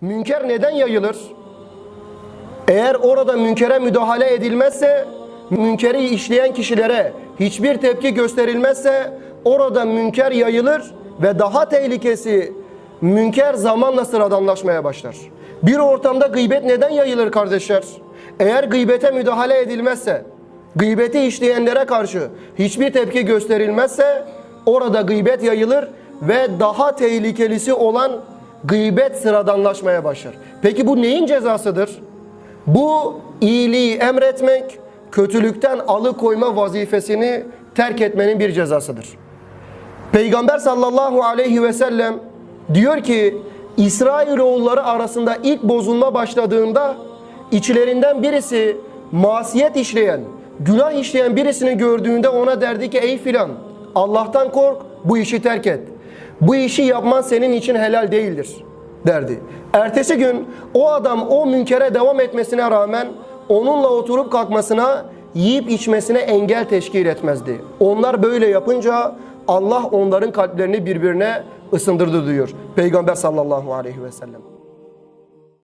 Münker neden yayılır? Eğer orada münkere müdahale edilmezse, münkeri işleyen kişilere hiçbir tepki gösterilmezse orada münker yayılır ve daha tehlikesi münker zamanla sıradanlaşmaya başlar. Bir ortamda gıybet neden yayılır kardeşler? Eğer gıybete müdahale edilmezse, gıybeti işleyenlere karşı hiçbir tepki gösterilmezse orada gıybet yayılır ve daha tehlikelisi olan gıybet sıradanlaşmaya başlar. Peki bu neyin cezasıdır? Bu iyiliği emretmek, kötülükten alıkoyma vazifesini terk etmenin bir cezasıdır. Peygamber sallallahu aleyhi ve sellem diyor ki İsrailoğulları arasında ilk bozulma başladığında içlerinden birisi masiyet işleyen, günah işleyen birisini gördüğünde ona derdi ki ey filan Allah'tan kork bu işi terk et. Bu işi yapman senin için helal değildir derdi. Ertesi gün o adam o münkere devam etmesine rağmen onunla oturup kalkmasına, yiyip içmesine engel teşkil etmezdi. Onlar böyle yapınca Allah onların kalplerini birbirine ısındırdı diyor Peygamber sallallahu aleyhi ve sellem.